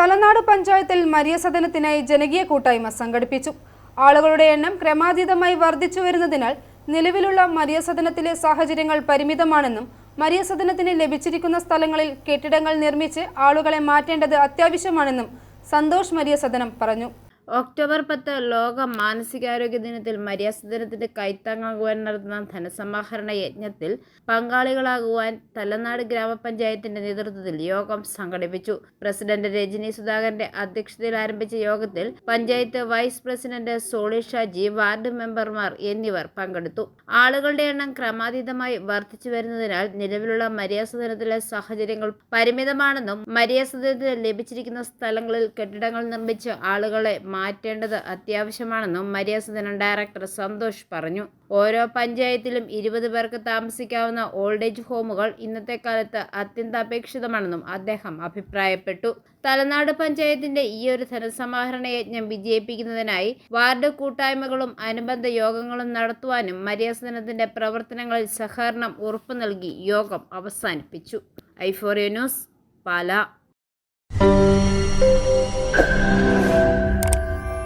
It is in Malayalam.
തലനാട് പഞ്ചായത്തിൽ മരിയ സദനത്തിനായി ജനകീയ കൂട്ടായ്മ സംഘടിപ്പിച്ചു. ആളുകളുടെ എണ്ണം ക്രമാതീതമായി വർദ്ധിച്ചു വരുന്നതിനാൽ നിലവിലുള്ള മരിയ സദനത്തിലെ സാഹചര്യങ്ങൾ പരിമിതമാണെന്നും മരിയ സദനത്തിന് ലഭിച്ചിരിക്കുന്ന സ്ഥലങ്ങളിൽ കെട്ടിടങ്ങൾ നിർമ്മിച്ച് ആളുകളെ മാറ്റേണ്ടത് അത്യാവശ്യമാണെന്നും സന്തോഷ് മരിയ സദനം പറഞ്ഞു. ഒക്ടോബർ പത്ത് ലോക മാനസികാരോഗ്യ ദിനത്തിൽ മര്യാസദനത്തിന്റെ കൈത്താങ്ങാകുവാൻ നടത്തുന്ന ധനസമാഹരണ യജ്ഞത്തിൽ പങ്കാളികളാകുവാൻ തലനാട് ഗ്രാമപഞ്ചായത്തിന്റെ നേതൃത്വത്തിൽ യോഗം സംഘടിപ്പിച്ചു. പ്രസിഡന്റ് രജനി സുധാകരന്റെ അധ്യക്ഷതയിൽ ആരംഭിച്ച യോഗത്തിൽ panchayat vice president Solisha Shaji ward മെമ്പർമാർ എന്നിവർ പങ്കെടുത്തു. ആളുകളുടെ എണ്ണം ക്രമാതീതമായി വർദ്ധിച്ചു വരുന്നതിനാൽ നിലവിലുള്ള മര്യാസദനത്തിലെ സാഹചര്യങ്ങൾ പരിമിതമാണെന്നും മര്യാസദനത്തിന് ലഭിച്ചിരിക്കുന്ന സ്ഥലങ്ങളിൽ കെട്ടിടങ്ങൾ നിർമ്മിച്ച് ആളുകളെ മാറ്റേണ്ടത് അത്യാവശ്യമാണെന്നും മര്യാസദനം ഡയറക്ടർ സന്തോഷ് പറഞ്ഞു. ഓരോ പഞ്ചായത്തിലും ഇരുപത് പേർക്ക് താമസിക്കാവുന്ന ഓൾഡ് ഏജ് ഹോമുകൾ ഇന്നത്തെ കാലത്ത് അത്യന്താപേക്ഷിതമാണെന്നും അദ്ദേഹം അഭിപ്രായപ്പെട്ടു. തലനാട് പഞ്ചായത്തിന്റെ ഈ ഒരു ധനസമാഹരണ യജ്ഞം വിജയിപ്പിക്കുന്നതിനായി വാർഡ് കൂട്ടായ്മകളും അനുബന്ധ യോഗങ്ങളും നടത്തുവാനും മര്യാസദനത്തിന്റെ പ്രവർത്തനങ്ങളിൽ സഹകരണം ഉറപ്പു നൽകി യോഗം അവസാനിപ്പിച്ചു. ഐഫോറിയ ന്യൂസ് പാല.